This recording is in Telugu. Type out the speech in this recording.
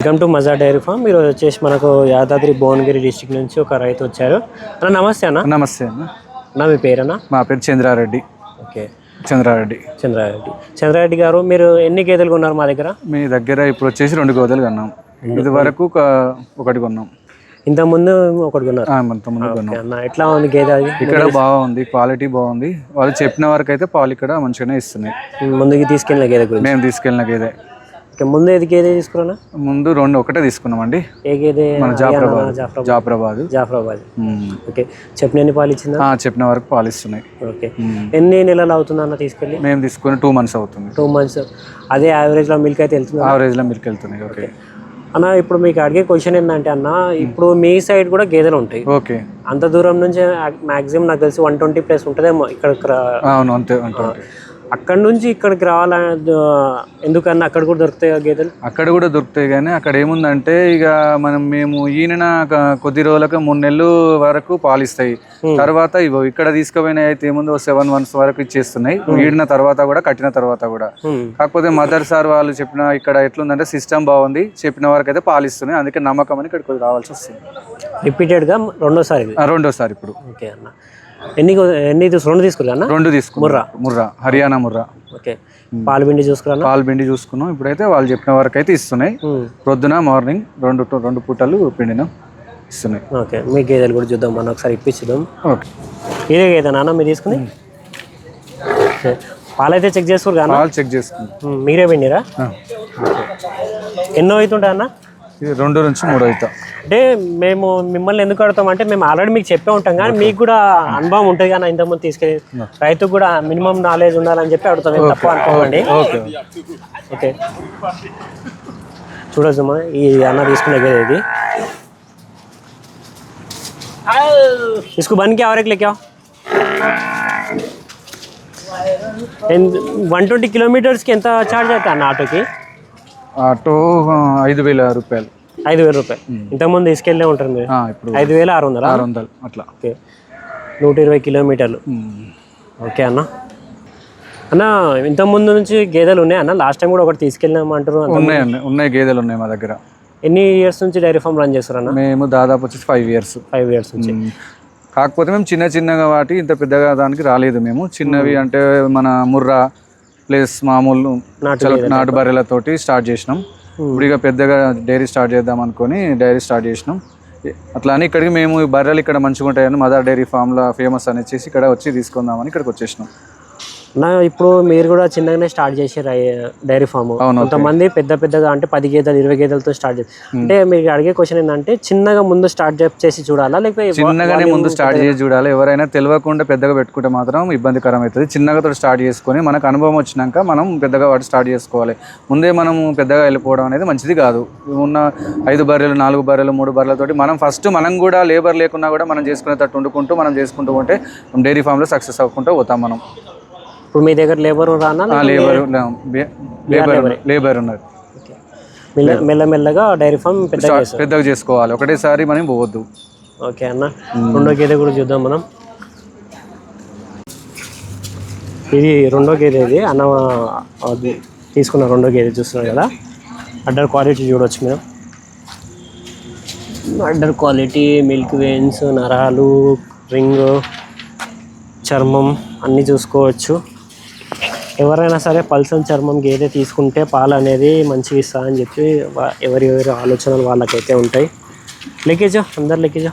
Welcome to Maza dairy farm మీరు వచ్చేసి మనకు యాదాద్రి భువనగిరి డిస్టిక్ నుంచి ఒక రైతు వచ్చారు. అన్న నమస్తే అన్న. నమస్తే అన్న. అన్న మీ పేరన్నా? మా పేరు చంద్రారెడ్డి. ఓకే. చంద్రారెడ్డి. చంద్రారెడ్డి. చంద్రారెడ్డి గారు మీరు ఎన్ని గేదెలు కొన్నారు మా దగ్గర? మీ దగ్గర ఇప్పుడు వచ్చేసి రెండు గోదలు కొన్నాం. ఇది వరకు ఒక ఒకటి కొన్నాం. ఇంత ముందు ఒకటి కొన్నారు? ఎట్లా ఉంది గేదె అది? ఇక్కడ బాగుంది క్వాలిటీ బాగుంది. వాళ్ళు చెప్పిన వరకు అయితే పాలు ఇక్కడ మంచిగానే ఇస్తున్నాయి. ముందుకి తీసుకెళ్ళిన గేదె మేము తీసుకెళ్ళిన గేదే. ఓకే ముందు ఏది గేదె తీసుకున్నా ముందు రెండు ఒకటే తీసుకున్నామండి. ఏ గేదె? మన జాఫరాబాద్. జాఫ్రా జాఫరాబాద్. జాఫరాబాద్. ఓకే చెప్పిన ఎన్ని పాలు ఇచ్చిందా? చెప్పిన వరకు పాలు ఇస్తున్నాయి. ఓకే. ఎన్ని నెలలు అవుతుంది అన్న తీసుకెళ్ళి? మేము తీసుకుని టూ మంత్స్ అవుతుంది. Two months. అదే యావరేజ్లో మిల్క్ అయితే వెళ్తుంది? ఆవరేజ్లో మిల్క్ వెళ్తున్నాయి ఓకే. అన్న ఇప్పుడు మీకు అడిగే క్వశ్చన్ ఏంటంటే అన్న ఇప్పుడు మీ సైడ్ కూడా గేదెలు ఉంటాయి. ఓకే. అంత దూరం నుంచి మాక్సిమం నాకు తెలిసి వన్ ట్వంటీ ప్లస్ ఉంటుందేమో ఇక్కడ అవును అంతే. అక్కడ నుంచి ఇక్కడికి రావాలని ఎందుకన్నా అక్కడ కూడా దొరుకుతాయి గేదెలు? అక్కడ కూడా దొరుకుతాయి కానీ అక్కడ ఏముందంటే ఇక మనం మేము ఈయన కొద్ది రోజులకు మూడు నెలలు వరకు పాలిస్తాయి. తర్వాత ఇవ్వ ఇక్కడ తీసుకుపోయిన అయితే ఏముందో సెవెన్ మంత్స్ వరకు ఇచ్చేస్తున్నాయి. ఈడిన తర్వాత కూడా కట్టిన తర్వాత కూడా. కాకపోతే మదర్ సార్ వాళ్ళు చెప్పిన ఇక్కడ ఎట్లుందంటే సిస్టమ్ బాగుంది చెప్పిన వరకు అయితే పాలిస్తున్నాయి. అందుకే నమ్మకం అని ఇక్కడికి రావాల్సి వస్తుంది. రిపీటెడ్గా రెండోసారి రెండోసారి ఇప్పుడు. ఓకే అన్న. ఎన్ని ఎన్ని రెండు తీసుకురా అన్న? రెండు తీసుకున్నాం. ముర్రా? హర్యానా ముర్రా. ఓకే. పాలు పిండి పాలు పిండి చూసుకున్నాం. ఇప్పుడైతే వాళ్ళు చెప్పిన వరకు అయితే ఇస్తున్నాయి. ప్రొద్దున మార్నింగ్ రెండు రెండు పూటలు పిండిన ఇస్తున్నాయి. ఓకే. మీ గేదెలు కూడా చూద్దాం. మనం ఒకసారి ఇప్పించుదాం. ఓకే. ఇదే గేదె నాన్న మీరు తీసుకుంది ఓకే. పాలైతే చెక్ చేసుకోరు కానీ పాలు చెక్ చేసుకుందాం మీరే పిండిరా. ఎన్నో అవుతుంటా అన్న? ఇది రెండు నుంచి మూడు అవుతా అంటే మేము మిమ్మల్ని ఎందుకు అడుగుతాం అంటే మేము ఆల్రెడీ మీకు చెప్పే ఉంటాం కానీ మీకు కూడా అనుభవం ఉంటుంది కానీ ఇంతకుముందు తీసుకెళ్ళి రైతుకు కూడా మినిమం నాలెడ్జ్ ఉండాలని చెప్పి అడుగుతాం ఏం తప్ప అనుకోకండి ఓకే ఓకే చూడొచ్చు అమ్మా ఈ అన్న తీసుకునే గేదె ఇది इसको बन के और एक लेके आओ వన్ ట్వంటీ కిలోమీటర్స్కి ఎంత ఛార్జ్ అవుతా అన్న ఆటోకి ఆటో ఆ, ఐదు వేల రూపాయలు ఐదు వేల రూపాయలు. ఇంతకుముందు తీసుకెళ్ళే ఉంటారు మీరు ఇప్పుడు ఐదు వేల ఆరు వందలా ఆరు వందలు అట్లా. ఓకే. నూట ఇరవై కిలోమీటర్లు. ఓకే అన్న. అన్న ఇంత ముందు నుంచి గేదెలు ఉన్నాయి అన్న? లాస్ట్ టైం కూడా ఒకటి తీసుకెళ్ళామంటారు అంత- ఉన్నాయండి ఉన్నాయి గేదెలు ఉన్నాయి మా దగ్గర. ఎన్ని ఇయర్స్ నుంచి డైరీ ఫామ్ రన్ చేస్తారు అన్న? మేము దాదాపు వచ్చేసి ఫైవ్ ఇయర్స్. ఫైవ్ ఇయర్స్ నుంచి. కాకపోతే మేము చిన్న చిన్నగా వాటి ఇంత పెద్దగా దానికి రాలేదు మేము. చిన్నవి అంటే మన ముర్రా ప్లస్ మామూలు నాటు బర్రెలతోటి స్టార్ట్ చేసినాం. ఇప్పుడు ఇక పెద్దగా డైరీ స్టార్ట్ చేద్దాం అనుకొని డైరీ స్టార్ట్ చేసినాం. అట్లా అని ఇక్కడికి మేము బర్రెలు ఇక్కడ మంచిగా ఉంటాయని మదర్ డైరీ ఫామ్లో ఫేమస్ అని వచ్చేసి ఇక్కడ వచ్చి తీసుకుందామని ఇక్కడికి వచ్చేసినాం. నా ఇప్పుడు మీరు కూడా చిన్నగానే స్టార్ట్ చేసారు డైరీ ఫామ్. అవును, కొంతమంది పెద్ద పెద్దగా అంటే పది గేదెలు ఇరవై గేదెలతో స్టార్ట్ చేస్తారు. అంటే మీరు అడిగే క్వశ్చన్ ఏంటంటే చిన్నగా ముందు స్టార్ట్ చేసి చూడాలా? లేకపోతే చిన్నగానే ముందు స్టార్ట్ చేసి చూడాలి? ఎవరైనా తెలియకుండా పెద్దగా పెట్టుకుంటే మాత్రం ఇబ్బందికరం అవుతుంది. చిన్నగా స్టార్ట్ చేసుకొని మనకు అనుభవం వచ్చినాక మనం పెద్దగా వాటి స్టార్ట్ చేసుకోవాలి. ముందే మనం పెద్దగా వెళ్ళిపోవడం అనేది మంచిది కాదు. ఉన్న ఐదు బర్రెలు నాలుగు బర్రెలు మూడు బర్రెలతోటి మనం ఫస్ట్ మనం కూడా లేబర్ లేకున్నా కూడా మనం చేసుకునేటట్టు వండుకుంటూ మనం చేసుకుంటూ ఉంటే డైరీ ఫామ్లో సక్సెస్ అవ్వకుంటూ పోతాం మనం. ఇప్పుడు మీ దగ్గర లేబర్ రానా? Labour labour labour? ఉన్నారు. మెల్లమెల్లగా డైరీ ఫామ్ పెద్దగా చేసుకోవాలి. ఒకటేసారి మనం పోవద్దు. ఓకే అన్న. రెండో గేదె కూడా చూద్దాం మనం. ఇది రెండో గేదె ఇది. అన్న అది తీసుకున్న రెండో గేదె చూస్తున్నారు కదా. అడ్డర్ క్వాలిటీ చూడవచ్చు మీరు. అడ్డర్ క్వాలిటీ మిల్క్ వెయిన్స్ నరాలు రింగ్ చర్మం అన్నీ చూసుకోవచ్చు. ఎవరైనా సరే పల్సన్ చర్మం గేదె తీసుకుంటే పాలు అనేది మంచిగా ఇస్తా అని చెప్పి ఎవరి ఎవరి ఆలోచనలు వాళ్ళకైతే ఉంటాయి. లెక్కేజా అందరు లెక్కేజా